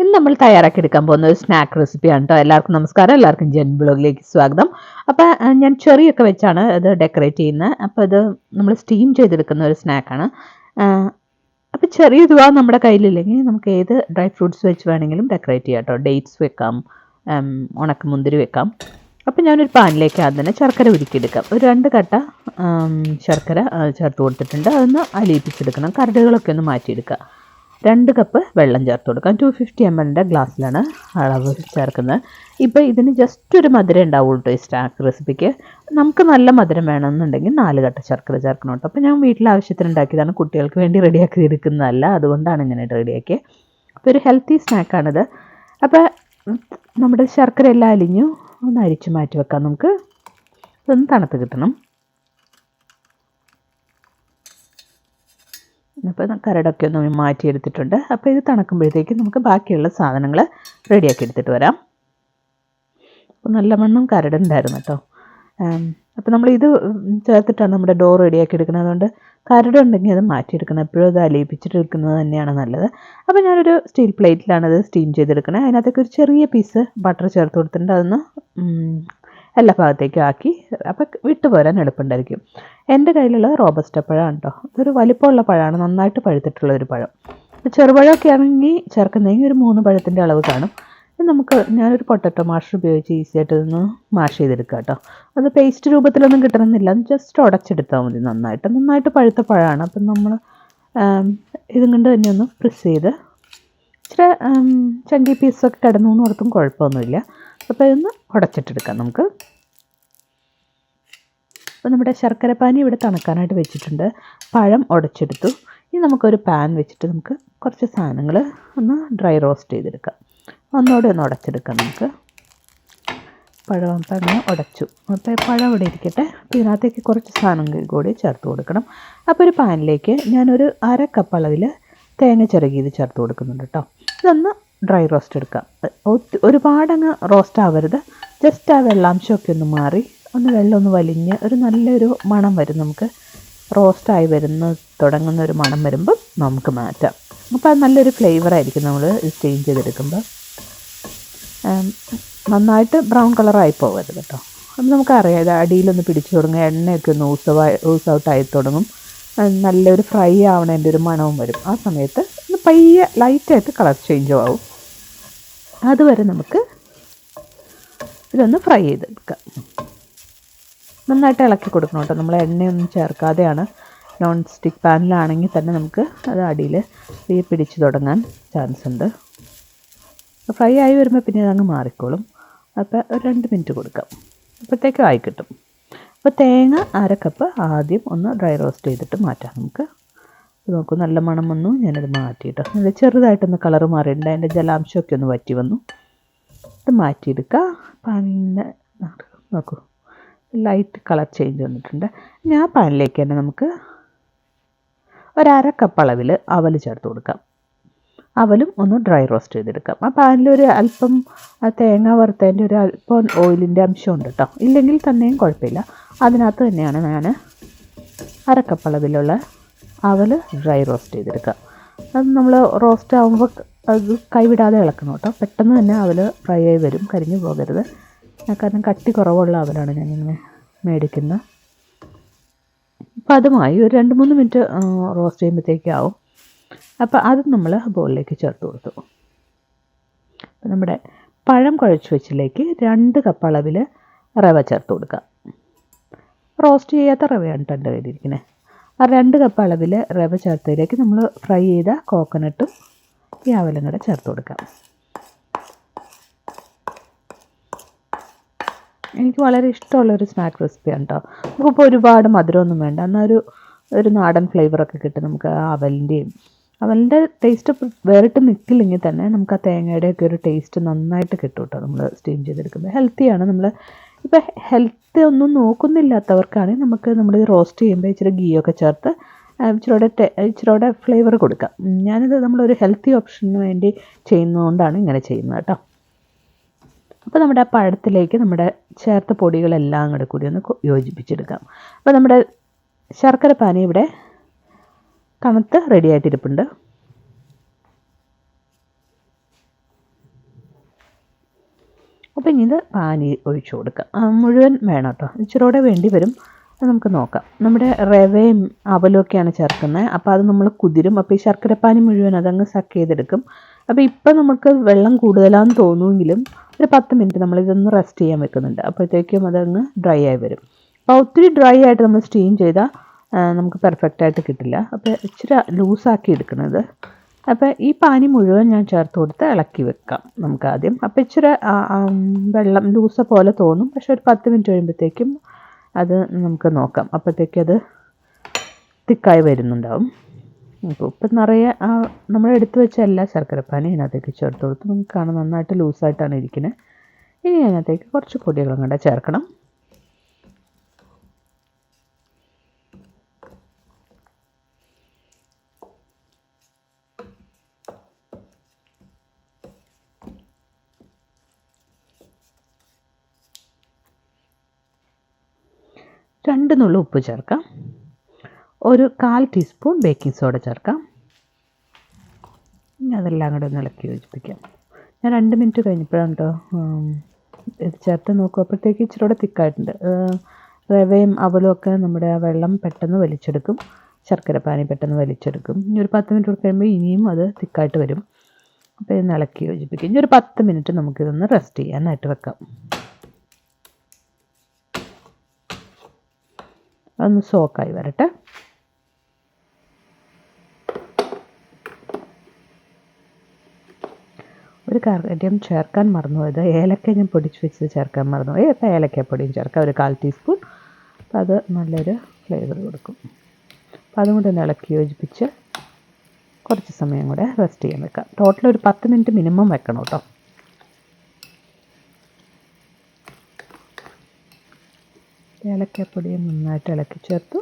ഇന്ന് നമ്മൾ തയ്യാറാക്കി എടുക്കാൻ പോകുന്ന ഒരു സ്നാക്ക് റെസിപ്പിയാണ് കേട്ടോ എല്ലാവർക്കും നമസ്കാരം. എല്ലാവർക്കും ജെൻ ബ്ലോഗിലേക്ക് സ്വാഗതം. അപ്പോൾ ഞാൻ ചെറിയൊക്കെ വെച്ചാണ് ഇത് ഡെക്കറേറ്റ് ചെയ്യുന്നത് അപ്പോൾ ഇത് നമ്മൾ സ്റ്റീം ചെയ്തെടുക്കുന്ന ഒരു സ്നാക്കാണ് അപ്പോൾ ചെറിയ ഇതുവാ നമ്മുടെ കയ്യിലില്ലെങ്കിൽ നമുക്ക് ഏത് ഡ്രൈ ഫ്രൂട്ട്സ് വെച്ച് വേണമെങ്കിലും ഡെക്കറേറ്റ് ചെയ്യാം കേട്ടോ ഡേറ്റ്സ് വെക്കാം ഉണക്കമുന്തിരി വെക്കാം. അപ്പോൾ ഞാനൊരു പാനിലേക്ക് ആദ്യം തന്നെ ശർക്കര ഉരുക്കിയെടുക്കാം. ഒരു രണ്ട് കട്ട ശർക്കര ചേർത്ത് കൊടുത്തിട്ടുണ്ട്. അതൊന്ന് അലിയിപ്പിച്ചെടുക്കണം. കരടുകളൊക്കെ ഒന്ന് മാറ്റിയെടുക്കുക. രണ്ട് കപ്പ് വെള്ളം ചേർത്ത് കൊടുക്കാം. ടു ഫിഫ്റ്റി എം എല്ലിന്റെ ഗ്ലാസ്സിലാണ് അളവ് ചേർക്കുന്നത്. ഇപ്പോൾ ഇതിന് ജസ്റ്റ് ഒരു മധുരം ഉണ്ടാവുള്ളൂ കേട്ടോ ഈ സ്നാക്ക് റെസിപ്പിക്ക് നമുക്ക് നല്ല മധുരം വേണമെന്നുണ്ടെങ്കിൽ നാല് കട്ട ശർക്കര ചേർക്കണം കേട്ടോ അപ്പോൾ ഞാൻ വീട്ടിൽ ആവശ്യത്തിന് ഉണ്ടാക്കിയതാണ് കുട്ടികൾക്ക് വേണ്ടി റെഡിയാക്കി എടുക്കുന്നതല്ല. അതുകൊണ്ടാണ് ഇങ്ങനെ റെഡിയാക്കിയത് അപ്പോൾ ഒരു ഹെൽത്തി സ്നാക്കാണിത് അപ്പോൾ നമ്മുടെ ശർക്കര എല്ലാം അലിഞ്ഞു. ഒന്ന് അരിച്ച് മാറ്റി വെക്കാം നമുക്ക്. ഇതൊന്ന് തണുത്ത് കിട്ടണം. അപ്പോൾ കരടൊക്കെ ഒന്ന് മാറ്റിയെടുത്തിട്ടുണ്ട്. അപ്പോൾ ഇത് തണുക്കുമ്പോഴത്തേക്കും നമുക്ക് ബാക്കിയുള്ള സാധനങ്ങൾ റെഡിയാക്കി എടുത്തിട്ട് വരാം. അപ്പോൾ നല്ല മണ്ണും കരടുണ്ടായിരുന്നു കേട്ടോ. അപ്പോൾ നമ്മൾ ഇത് ചേർത്തിട്ടാണ് നമ്മുടെ ഡോർ റെഡിയാക്കി എടുക്കുന്നത്. അതുകൊണ്ട് കരട് ഉണ്ടെങ്കിൽ അത് മാറ്റിയെടുക്കണം. എപ്പോഴും അത് അലിയിപ്പിച്ചിട്ട് എടുക്കുന്നത് തന്നെയാണ് നല്ലത്. അപ്പോൾ ഞാനൊരു സ്റ്റീൽ പ്ലേറ്റിലാണ് അത് സ്റ്റീം ചെയ്തെടുക്കണത് അതിനകത്തേക്ക് ഒരു ചെറിയ പീസ് ബട്ടർ ചേർത്ത് കൊടുത്തിട്ടുണ്ട്. അതൊന്ന് എല്ലാ ഭാഗത്തേക്കും ആക്കി അപ്പോൾ വിട്ടു പോരാൻ എളുപ്പമുണ്ടായിരിക്കും. എന്റെ കയ്യിലുള്ള റോബസ്റ്റ പഴമാണ് കേട്ടോ ഇതൊരു വലിപ്പമുള്ള പഴമാണ്. നന്നായിട്ട് പഴുത്തിട്ടുള്ള ഒരു പഴം. ചെറുപഴമൊക്കെ ആണെങ്കിൽ ചേർക്കുന്നതെങ്കിൽ ഒരു മൂന്ന് പഴത്തിന്റെ അളവ് കാണും. ഇത് നമുക്ക് ഞാനൊരു പൊട്ടറ്റോ മാഷ് ഉപയോഗിച്ച് ഈസി ആയിട്ട് ഇതൊന്ന് മാഷ് ചെയ്തെടുക്കുക കേട്ടോ അത് പേസ്റ്റ് രൂപത്തിലൊന്നും കിട്ടണമെന്നില്ല. ജസ്റ്റ് ഉടച്ചെടുത്താൽ മതി നന്നായിട്ട്. നന്നായിട്ട് പഴുത്ത പഴമാണ്. അപ്പം നമ്മൾ ഇതും കൊണ്ട് തന്നെ ഒന്ന് പ്രസ് ചെയ്ത് ഇച്ചിരി ചങ്കി പീസൊക്കെ കിടന്നു എന്ന് ഓർത്തും കുഴപ്പമൊന്നുമില്ല. അപ്പോൾ ഇതൊന്ന് ഉടച്ചിട്ടെടുക്കാം നമുക്ക്. അപ്പോൾ നമ്മുടെ ശർക്കരപ്പാനി ഇവിടെ തണുക്കാനായിട്ട് വെച്ചിട്ടുണ്ട്. പഴം ഉടച്ചെടുത്തു. ഇനി നമുക്കൊരു പാൻ വെച്ചിട്ട് നമുക്ക് കുറച്ച് സാധനങ്ങൾ ഒന്ന് ഡ്രൈ റോസ്റ്റ് ചെയ്തെടുക്കാം. ഒന്നുകൂടെ ഒന്ന് ഉടച്ചെടുക്കാം നമുക്ക്. പഴം തന്നെ ഉടച്ചു. അപ്പോൾ പഴം ഇവിടെ ഇരിക്കട്ടെ. അപ്പോൾ ഇതിനകത്തേക്ക് കുറച്ച് സാധനങ്ങൾ കൂടി ചേർത്ത് കൊടുക്കണം. അപ്പോൾ ഒരു പാനിലേക്ക് ഞാനൊരു അര കപ്പ് അളവിൽ തേങ്ങ ചിറകിയത് ചേർത്ത് കൊടുക്കുന്നുണ്ട് കേട്ടോ. ഇതൊന്ന് ഡ്രൈ റോസ്റ്റ് എടുക്കാം ഒരുപാടങ്ങ് റോസ്റ്റ് ആവരുത്. ജസ്റ്റ് ആ വെള്ളാംശമൊക്കെ ഒന്ന് മാറി ഒന്ന് വെള്ളം ഒന്ന് വലിഞ്ഞ് ഒരു നല്ലൊരു മണം വരും നമുക്ക്. റോസ്റ്റായി വരുന്ന തുടങ്ങുന്ന ഒരു മണം വരുമ്പം നമുക്ക് മാറ്റാം. അപ്പോൾ അത് നല്ലൊരു ഫ്ലേവറായിരിക്കും നമ്മൾ സ്റ്റെയിൻ ചെയ്തെടുക്കുമ്പോൾ നന്നായിട്ട് ബ്രൗൺ കളറായി പോകരുത് കേട്ടോ. അപ്പം നമുക്കറിയാം ഇത് അടിയിലൊന്ന് പിടിച്ചു തുടങ്ങും എണ്ണയൊക്കെ ഒന്ന് ഊസവായി ഊസ് ഔട്ടായി തുടങ്ങും. നല്ലൊരു ഫ്രൈ ആവണതിന്റെ ഒരു മണവും വരും. ആ സമയത്ത് ഒന്ന് പയ്യെ ലൈറ്റായിട്ട് കളർ ചേഞ്ചും ആവും. അതുവരെ നമുക്ക് ഇതൊന്ന് ഫ്രൈ ചെയ്തെടുക്കാം. നന്നായിട്ട് ഇളക്കി കൊടുക്കണം കേട്ടോ. നമ്മൾ എണ്ണയൊന്നും ചേർക്കാതെയാണ് നോൺ സ്റ്റിക്ക് പാനിലാണെങ്കിൽ തന്നെ നമുക്ക് അത് അടിയിൽ തീ പിടിച്ച് തുടങ്ങാൻ ചാൻസ് ഉണ്ട് ഫ്രൈ ആയി വരുമ്പോൾ പിന്നെ അതങ്ങ് മാറിക്കോളും. അപ്പോൾ ഒരു രണ്ട് മിനിറ്റ് കൊടുക്കാം. അപ്പോഴത്തേക്കും ആയി കിട്ടും. അപ്പോൾ തേങ്ങ അര കപ്പ് ആദ്യം ഒന്ന് ഡ്രൈ റോസ്റ്റ് ചെയ്തിട്ട് മാറ്റാം നമുക്ക്. നോക്കൂ നല്ല മണം വന്നു. ഞാനത് മാറ്റിയിട്ട്. നല്ല ചെറുതായിട്ടൊന്ന് കളർ മാറിയിട്ടുണ്ട്. അതിന്റെ ജലാംശമൊക്കെ ഒന്ന് വറ്റി വന്നു. അത് മാറ്റിയെടുക്കുക. പാനിന്റെ നോക്കൂ ലൈറ്റ് കളർ ചേഞ്ച് വന്നിട്ടുണ്ട്. ഞാൻ പാനിലേക്ക് തന്നെ നമുക്ക് ഒരര കപ്പ് അളവിൽ അവൽ ചേർത്ത് കൊടുക്കാം. അവലും ഒന്ന് ഡ്രൈ റോസ്റ്റ് ചെയ്തെടുക്കാം. ആ പാനിൽ ഒരു അല്പം തേങ്ങ വറുത്തതിന്റെ ഒരു അല്പം ഓയിലിന്റെ അംശമുണ്ട് കേട്ടോ. ഇല്ലെങ്കിൽ തന്നെയും കുഴപ്പമില്ല. അതിനകത്ത് തന്നെയാണ് ഞാൻ അരക്കപ്പ് അളവിലുള്ള അവൽ ഡ്രൈ റോസ്റ്റ് ചെയ്തെടുക്കുക. അത് നമ്മൾ റോസ്റ്റ് ആകുമ്പോൾ അത് കൈവിടാതെ ഇളക്കണം കേട്ടോ. പെട്ടെന്ന് തന്നെ അവൽ ഫ്രൈ ആയി വരും കരിഞ്ഞു പോകരുത്. കാരണം കട്ടി കുറവുള്ള അവലാണ് ഞാനിങ്ങനെ മേടിക്കുന്നത്. അപ്പോൾ അതുമായി ഒരു രണ്ട് മൂന്ന് മിനിറ്റ് റോസ്റ്റ് ചെയ്യുമ്പോഴത്തേക്കാവും അപ്പോൾ അത് നമ്മൾ ബോളിലേക്ക് ചേർത്ത് കൊടുത്തു. അപ്പോൾ നമ്മുടെ പഴം കുഴച്ച് വെച്ചിലേക്ക് രണ്ട് കപ്പ് അളവിൽ റവ ചേർത്ത് കൊടുക്കുക. റോസ്റ്റ് ചെയ്യാത്ത റവയാണ് കേട്ടോ എന്റെ കയ്യിലിരിക്കുന്നത്. ആ രണ്ട് കപ്പ് അളവിൽ റവ ചേർത്തതിലേക്ക് നമ്മൾ ഫ്രൈ ചെയ്ത കോക്കനട്ടും യാവലും കൂടെ ചേർത്ത് കൊടുക്കാം. എനിക്ക് വളരെ ഇഷ്ടമുള്ളൊരു സ്നാക്ക് റെസിപ്പിയാണ് കേട്ടോ നമുക്കിപ്പോൾ ഒരുപാട് മധുരമൊന്നും വേണ്ട. എന്നാൽ ഒരു ഒരു നാടൻ ഫ്ലേവറൊക്കെ കിട്ടും നമുക്ക് അവലിന്റെയും അവലിന്റെ ടേസ്റ്റ് വേറിട്ട് നിൽക്കില്ലെങ്കിൽ തന്നെ നമുക്ക് ആ തേങ്ങയുടെയൊക്കെ ഒരു ടേസ്റ്റ് നന്നായിട്ട് കിട്ടും കേട്ടോ നമ്മൾ സ്റ്റീം ചെയ്തെടുക്കുമ്പോൾ ഹെൽത്തിയാണ് നമ്മൾ ഇപ്പോൾ ഹെൽത്ത് ഒന്നും നോക്കുന്നില്ലാത്തവർക്കാണെങ്കിൽ നമുക്ക് നമ്മൾ റോസ്റ്റ് ചെയ്യുമ്പോൾ ഇച്ചിരി ഗീയൊക്കെ ചേർത്ത് ഇച്ചിരിയുടെ ഇച്ചിരിയുടെ ഫ്ലേവർ കൊടുക്കാം. ഞാനിത് നമ്മളൊരു ഹെൽത്തി ഓപ്ഷന് വേണ്ടി ചെയ്യുന്നതുകൊണ്ടാണ് ഇങ്ങനെ ചെയ്യുന്നത് കേട്ടോ. അപ്പോൾ നമ്മുടെ ആ പഴത്തിലേക്ക് നമ്മുടെ ചേർത്ത പൊടികളെല്ലാം കൂടെ കൂടി ഒന്ന് യോജിപ്പിച്ചെടുക്കാം. അപ്പോൾ നമ്മുടെ ശർക്കര പാനി ഇവിടെ തണുത്ത് റെഡി ആയിട്ടിരിപ്പുണ്ട്. അപ്പോൾ ഇനി ഇത് പാനി ഒഴിച്ചു കൊടുക്കാം. മുഴുവൻ വേണം കേട്ടോ. ഇച്ചിരൂടെ വേണ്ടി വരും. നമുക്ക് നോക്കാം. നമ്മുടെ റവയും അവലൊക്കെയാണ് ചേർക്കുന്നത് അപ്പോൾ അത് നമ്മൾ കുതിരും. അപ്പോൾ ഈ ശർക്കരപ്പാനി മുഴുവൻ അതങ്ങ് സക്ക് ചെയ്തെടുക്കും. അപ്പോൾ ഇപ്പം നമുക്ക് വെള്ളം കൂടുതലാണെന്ന് തോന്നുമെങ്കിലും ഒരു പത്ത് മിനിറ്റ് നമ്മൾ ഇതൊന്ന് റെസ്റ്റ് ചെയ്യാൻ വെക്കുന്നുണ്ട്. അപ്പോഴത്തേക്കും അതങ്ങ് ഡ്രൈ ആയി വരും. അപ്പോൾ ഒത്തിരി ഡ്രൈ ആയിട്ട് നമ്മൾ സ്റ്റീം ചെയ്താൽ നമുക്ക് പെർഫെക്റ്റ് ആയിട്ട് കിട്ടില്ല. അപ്പോൾ ഇച്ചിരി ലൂസാക്കി എടുക്കുന്നത് അപ്പോൾ ഈ പാനി മുഴുവൻ ഞാൻ ചേർത്ത് കൊടുത്ത് ഇളക്കി വെക്കാം നമുക്ക് ആദ്യം. അപ്പോൾ ഇച്ചിരി വെള്ളം ലൂസ പോലെ തോന്നും. പക്ഷെ ഒരു പത്ത് മിനിറ്റ് കഴിയുമ്പോഴത്തേക്കും അത് നമുക്ക് നോക്കാം. അപ്പോഴത്തേക്കും അത് തിക്കായി വരുന്നുണ്ടാവും. അപ്പോൾ ഇപ്പം നിറയെ നമ്മൾ എടുത്തു വെച്ച എല്ലാ ശർക്കരപ്പാനി ഇതിനകത്തേക്ക് ചേർത്ത് കൊടുത്ത് നമുക്ക് കാണാൻ നന്നായിട്ട് ലൂസായിട്ടാണ് ഇരിക്കുന്നത് ഇനി അതിനകത്തേക്ക് കുറച്ച് പൊടികളും കൂടെ ചേർക്കണം. രണ്ട് നുള്ളു ഉപ്പ് ചേർക്കാം. ഒരു കാൽ ടീസ്പൂൺ ബേക്കിംഗ് സോഡ ചേർക്കാം. ഇനി അതെല്ലാം കൂടെ ഒന്ന് ഇളക്കി യോജിപ്പിക്കാം. ഞാൻ രണ്ട് മിനിറ്റ് കഴിഞ്ഞപ്പോഴാണ് കേട്ടോ ഇത് ചേർത്ത് നോക്കും അപ്പോഴത്തേക്ക് ഇച്ചിരി കൂടെ തിക്കായിട്ടുണ്ട്. റവയും അവലും ഒക്കെ നമ്മുടെ ആ വെള്ളം പെട്ടെന്ന് വലിച്ചെടുക്കും. ശർക്കര പാനി പെട്ടെന്ന് വലിച്ചെടുക്കും. ഇനി ഒരു പത്ത് മിനിറ്റ് കഴിയുമ്പോൾ ഇനിയും അത് തിക്കായിട്ട് വരും. അപ്പോൾ ഇന്ന് ഇളക്കി യോജിപ്പിക്കും. ഇനി ഒരു പത്ത് മിനിറ്റ് നമുക്കിതൊന്ന് റെസ്റ്റ് ചെയ്യാനായിട്ട് വെക്കാം. അതൊന്ന് സോക്കായി വരട്ടെ. ഒരു കാര്യം ചേർക്കാൻ മറന്നുപോയത് ഏലക്ക ഞാൻ പൊടിച്ച് വെച്ച് ചേർക്കാൻ മറന്നു. ഏലക്ക ഏലക്കപ്പൊടിയും ചേർക്കാം. ഒരു കാൽ ടീസ്പൂൺ. അപ്പോൾ അത് നല്ലൊരു ഫ്ലേവർ കൊടുക്കും. അപ്പോൾ അതും കൂടെ ഒന്ന് ഇളക്കി യോജിപ്പിച്ച് കുറച്ച് സമയം കൂടെ റെസ്റ്റ് ചെയ്യാൻ വെക്കാം. ടോട്ടൽ ഒരു പത്ത് മിനിറ്റ് മിനിമം വെക്കണം കേട്ടോ. ഏലക്കപ്പൊടിയും നന്നായിട്ട് ഇളക്കി ചേർത്തു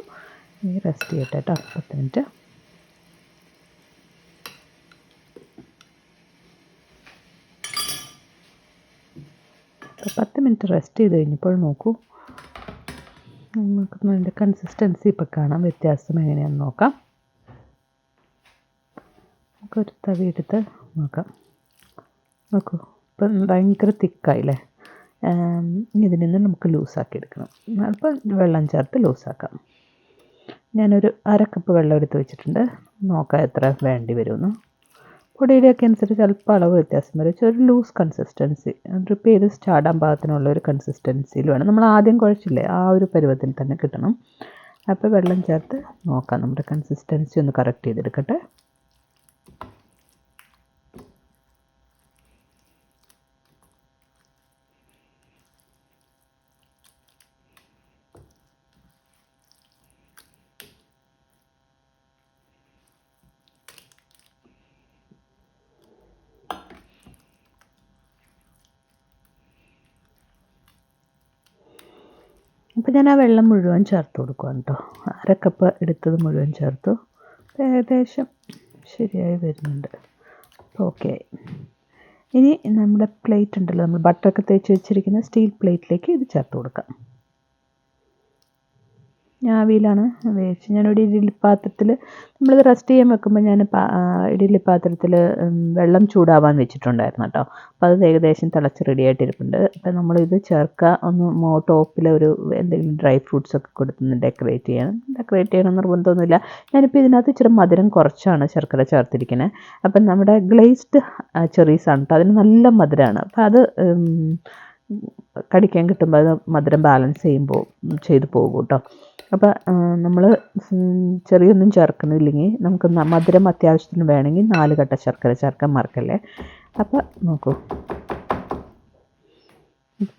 ഇനി റെസ്റ്റ് ചെയ്യട്ടെ കേട്ടോ പത്ത് മിനിറ്റ് പത്ത് മിനിറ്റ് റെസ്റ്റ് ചെയ്ത് കഴിഞ്ഞപ്പോൾ നോക്കൂ. നമുക്ക് അതിന്റെ കൺസിസ്റ്റൻസി ഇപ്പോൾ കാണാം. വ്യത്യാസം എങ്ങനെയാണെന്ന് നോക്കാം. നമുക്കൊരു തവി എടുത്ത് നോക്കാം. നോക്കൂ. ഇപ്പം ഭയങ്കര തിക്കായില്ലേ ഇതിൽ നിന്ന് നമുക്ക് ലൂസാക്കി എടുക്കണം. അപ്പം വെള്ളം ചേർത്ത് ലൂസാക്കാം. ഞാനൊരു അര കപ്പ് വെള്ളം എടുത്ത് വെച്ചിട്ടുണ്ട്. നോക്കാം എത്ര വേണ്ടി വരുമെന്ന്. പൊടിയുടെയൊക്കെ അനുസരിച്ച് അല്പം അളവ് വ്യത്യാസം വരും. ഒരു ലൂസ് കൺസിസ്റ്റൻസി ഡ്രിപ്പ് ചെയ്ത് ചാടാൻ പാകത്തിനുള്ള ഒരു കൺസിസ്റ്റൻസിയിൽ വേണം. നമ്മൾ ആദ്യം കുഴച്ചില്ലേ ആ ഒരു പരുവത്തിൽ തന്നെ കിട്ടണം. അപ്പോൾ വെള്ളം ചേർത്ത് നോക്കാം. നമ്മുടെ കൺസിസ്റ്റൻസി ഒന്ന് കറക്റ്റ് ചെയ്തെടുക്കട്ടെ. അപ്പോൾ ഞാൻ ആ വെള്ളം മുഴുവൻ ചേർത്ത് കൊടുക്കുകയാണ് കേട്ടോ അരക്കപ്പ് കപ്പ് എടുത്തത് മുഴുവൻ ചേർത്തു. ഏകദേശം ശരിയായി വരുന്നുണ്ട്. ഓക്കെ ഇനി നമ്മുടെ പ്ലേറ്റ് ഉണ്ടല്ലോ നമ്മൾ ബട്ടറൊക്കെ തേച്ച് വെച്ചിരിക്കുന്ന സ്റ്റീൽ പ്ലേറ്റിലേക്ക് ഇത് ചേർത്ത് കൊടുക്കാം. ആവിയിലാണ് വേവിച്ച് ഞാനൊരു ഇഡ്ഡലിപ്പാത്രത്തിൽ നമ്മളിത് റെസ്റ്റ് ചെയ്യാൻ വെക്കുമ്പോൾ ഞാൻ ഇഡ്ഡലി പാത്രത്തിൽ വെള്ളം ചൂടാവാൻ വെച്ചിട്ടുണ്ടായിരുന്നു കേട്ടോ. അപ്പോൾ അത് ഏകദേശം തിളച്ച് റെഡി ആയിട്ടിരിപ്പുണ്ട്. അപ്പോൾ നമ്മളിത് ചേർക്കുക ഒന്ന് ടോപ്പിൽ ഒരു എന്തെങ്കിലും ഡ്രൈ ഫ്രൂട്ട്സ് ഒക്കെ കൊടുത്തൊന്ന് ഡെക്കറേറ്റ് ചെയ്യണം. ഡെക്കറേറ്റ് ചെയ്യണം നിർബന്ധമൊന്നുമില്ല. ഞാനിപ്പോൾ ഇതിനകത്ത് ഇച്ചിരി മധുരം കുറച്ചാണ് ശർക്കര ചേർത്തിരിക്കുന്നത് അപ്പം നമ്മുടെ ഗ്ലേസ്ഡ് ചെറീസാണ് കേട്ടോ. അതിന് നല്ല മധുരമാണ് അപ്പോൾ അത് കടിക്കാൻ കിട്ടുമ്പോൾ അത് മധുരം ബാലൻസ് ചെയ്യുമ്പോൾ ചെയ്തു പോകും കേട്ടോ അപ്പോൾ നമ്മൾ ചെറിയൊന്നും ചേർക്കുന്നില്ലെങ്കിൽ നമുക്ക് മധുരം അത്യാവശ്യത്തിന് വേണമെങ്കിൽ നാല് കട്ട ശർക്കര ചേർക്കാൻ മറക്കല്ലേ? അപ്പോൾ നോക്കൂ.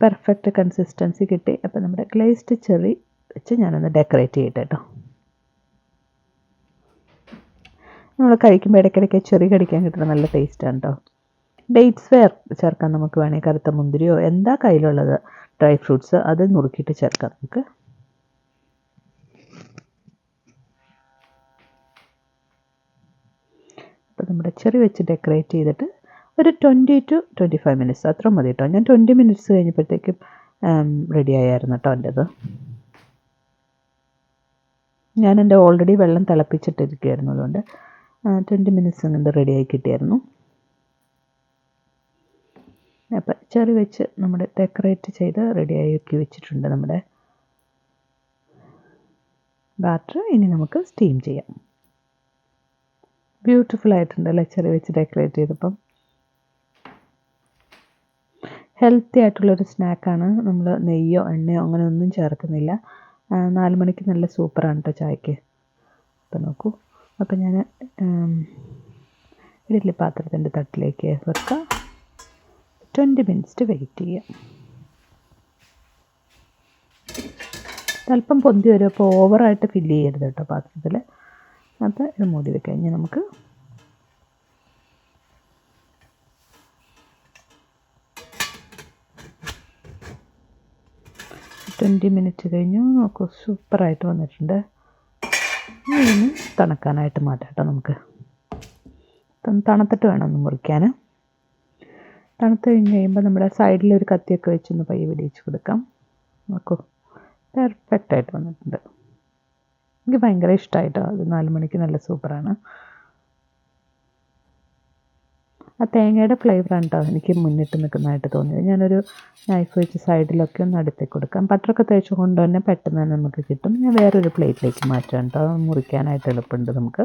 പെർഫെക്റ്റ് കൺസിസ്റ്റൻസി കിട്ടി. അപ്പോൾ നമ്മുടെ ഗ്ലേസ്ഡ് ചെറി വെച്ച് ഞാനൊന്ന് ഡെക്കറേറ്റ് ചെയ്യട്ടെ കേട്ടോ നമ്മൾ കഴിക്കുമ്പോൾ ഇടയ്ക്കിടയ്ക്ക് ചെറി കടിക്കാൻ കിട്ടുന്ന നല്ല ടേസ്റ്റാണ് കേട്ടോ ഡേറ്റ്സ് വെയർ ചേർക്കാം നമുക്ക് വേണമെങ്കിൽ കറുത്ത മുന്തിരിയോ എന്താ കയ്യിലുള്ളത്? ഡ്രൈ ഫ്രൂട്ട്സ് അത് നുറുക്കിയിട്ട് ചേർക്കാം നമുക്ക്. അപ്പോൾ നമ്മുടെ ചെറി വെച്ച് ഡെക്കറേറ്റ് ചെയ്തിട്ട് ഒരു twenty to twenty five minutes അത്ര മതി കേട്ടോ. ഞാൻ ട്വന്റി മിനിറ്റ്സ് കഴിഞ്ഞപ്പോഴത്തേക്കും റെഡി ആയായിരുന്നു കേട്ടോ എന്റെത് ഞാൻ എന്റെ ഓൾറെഡി വെള്ളം തിളപ്പിച്ചിട്ടിരിക്കുകയായിരുന്നു അതുകൊണ്ട് ട്വന്റി മിനിറ്റ്സ് അങ്ങനെ റെഡിയായി കിട്ടിയായിരുന്നു. അപ്പം ചെറി വെച്ച് നമ്മൾ ഡെക്കറേറ്റ് ചെയ്ത് റെഡിയാക്കി വെച്ചിട്ടുണ്ട് നമ്മുടെ ബാറ്റർ ഇനി നമുക്ക് സ്റ്റീം ചെയ്യാം. ബ്യൂട്ടിഫുൾ ആയിട്ടുണ്ട് അല്ലേ? ചെറി വെച്ച് ഡെക്കറേറ്റ് ചെയ്തപ്പം. ഹെൽത്തി ആയിട്ടുള്ളൊരു സ്നാക്കാണ് നമ്മൾ നെയ്യോ എണ്ണയോ അങ്ങനെ ഒന്നും ചേർക്കുന്നില്ല. നാല് മണിക്ക് നല്ല സൂപ്പറാണ് കേട്ടോ ചായക്ക്. അപ്പം നോക്കൂ. അപ്പം ഞാൻ ഇഡ്ഡലി പാത്രത്തിന്റെ തട്ടിലേക്ക് വെക്കാം. ട്വന്റി മിനിറ്റ്സ് വെയിറ്റ് ചെയ്യുക അല്പം പൊന്തി വരും അപ്പോൾ ഓവറായിട്ട് ഫില്ല് ചെയ്യരുത് കേട്ടോ പാത്രത്തിൽ അപ്പോൾ ഇത് മൂടി വെക്കാം. ഇനി നമുക്ക് ട്വന്റി മിനിറ്റ് കഴിഞ്ഞു. നോക്കൂ സൂപ്പറായിട്ട് വന്നിട്ടുണ്ട്. ഇനി തണുക്കാനായിട്ട് മാറ്റാം കേട്ടോ നമുക്ക്. തണുത്തിട്ട് വേണം ഒന്ന് മുറിക്കാൻ തണുത്ത് കഴിഞ്ഞ് കഴിയുമ്പോൾ നമ്മുടെ സൈഡിൽ ഒരു കത്തിയൊക്കെ വെച്ചൊന്ന് പയ്യെ വെടിയിച്ച് കൊടുക്കാം. നോക്കൂ പെർഫെക്റ്റ് ആയിട്ട് വന്നിട്ടുണ്ട്. എനിക്ക് ഭയങ്കര ഇഷ്ടമായിട്ടോ അത് നാല് മണിക്ക് നല്ല സൂപ്പറാണ്. ആ തേങ്ങയുടെ ഫ്ലേവറാണ് കേട്ടോ എനിക്ക് മുന്നിട്ട് നിൽക്കുന്നതായിട്ട് തോന്നിയത്. ഞാനൊരു നൈഫ് വെച്ച് സൈഡിലൊക്കെ ഒന്ന് അടുത്തേക്ക് കൊടുക്കാം. ബട്ടറൊക്കെ തേച്ച് കൊണ്ട് തന്നെ പെട്ടെന്ന് തന്നെ നമുക്ക് കിട്ടും. ഞാൻ വേറൊരു പ്ലേറ്റിലേക്ക് മാറ്റാം കേട്ടോ മുറിക്കാനായിട്ട് എളുപ്പമുണ്ട് നമുക്ക്.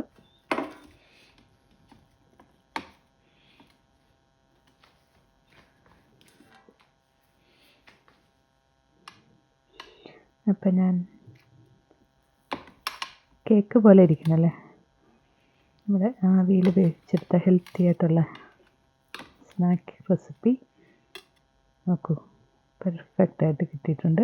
അപ്പം ഞാൻ കേക്ക് പോലെ ഇരിക്കണല്ലേ? നമ്മുടെ ആവിയിൽ വേവിച്ചെടുത്ത ഹെൽത്തി ആയിട്ടുള്ള സ്നാക്ക് റെസിപ്പി നോക്കൂ. പെർഫെക്റ്റ് ആയിട്ട് കിട്ടിയിട്ടുണ്ട്.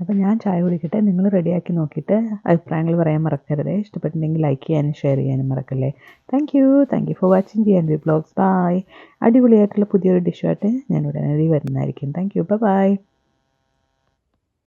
അപ്പോൾ ഞാൻ ചായ കുടിക്കട്ടെ. നിങ്ങൾ റെഡിയാക്കി നോക്കിയിട്ട് അഭിപ്രായങ്ങൾ പറയാൻ മറക്കരുതേ. ഇഷ്ടപ്പെട്ടിട്ടുണ്ടെങ്കിൽ ലൈക്ക് ചെയ്യാനും ഷെയർ ചെയ്യാനും മറക്കല്ലേ. Thank you thank you for watching and vlogs bye അടിപൊളിയായിട്ടുള്ള പുതിയൊരു ഡിഷുമായിട്ട് ഞാൻ ഉടനടി വരുന്നതായിരിക്കും. Thank you by